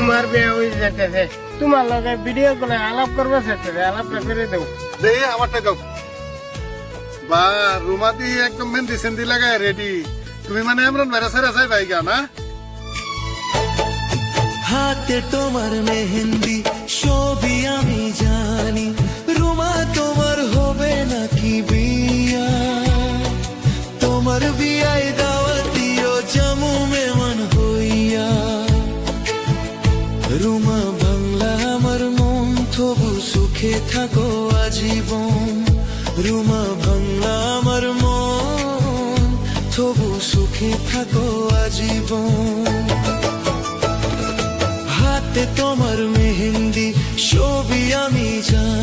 তোমার বিয়ে হয়ে যেতেছে তোমার লগে ভিডিও করে আলাপ করবে সেটাতে আলাপটা করে দেবো। দে আমারটা দাও। বা রুমাতি একদম মেহেন্দি সেন্দি লাগায় রেডি তুমি মানে আমরা বেড়া সেরা চাই ভাই না? হাতে তোমার মেহেন্দি ছবি সুখে থাকো আজীবন। রুমা ভাঙ্গা আমার মন, তবু সুখে থাকো আজীবন। হাতে তোমার মেহেন্দি ছবি আমি জানি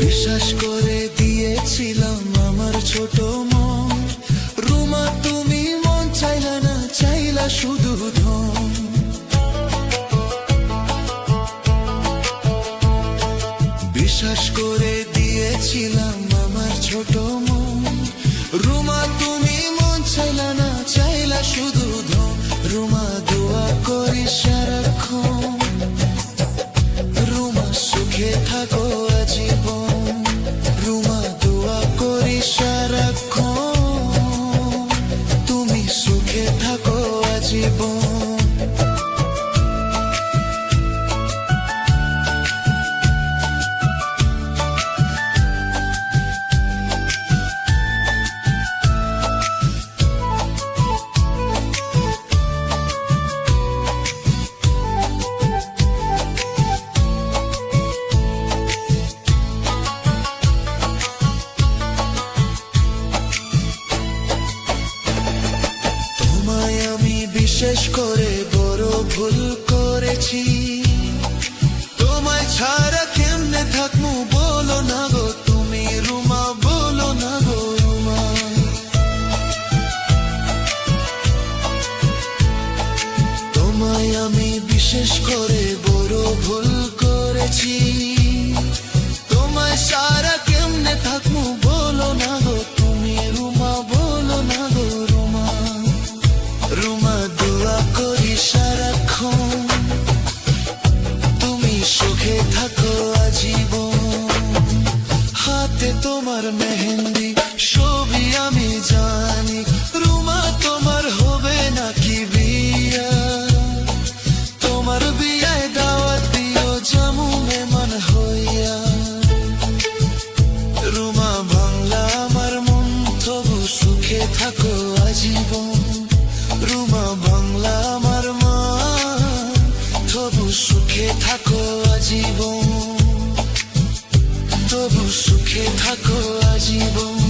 বিশ্বাস করে দিয়েছিলাম আমার ছোট মন। রুমা, তুমি মন চাইলা না, চাইলা শুধু ধন। বিশ্বাস করে দিয়েছিলাম আমার ছোট মন। রুমা, তুমি মন চাইলা না, চাইলা শুধু ধন। রুমা, দোয়া করি সারাক্ষণ। রুমা, সুখে থাকো আজীবন। থাকো আজীবন। বিশেষ করে বড় ভুল করেছি। তোমায় ছাড়া কেমনে থাকব বলো না গো, তুমি রুমা, বলো না গো রুমা। তোমায় আমি বিশেষ করে বড় ভুল করেছি। হাতে তোমার মেহেন্দি ছবি আমি জানি। রুমা, তোমার হবে নাকি বিয়া? তোমার বিয়ায় দাওয়াত দিও জামু মেমান হইয়া। রুমা, বাংলা আমার মন, তবু সুখে থাকো আজীবন। রুমা, বাংলা আমার মা, তবু সুখে থাকো আজীবন। সুখে থাকো আজীবন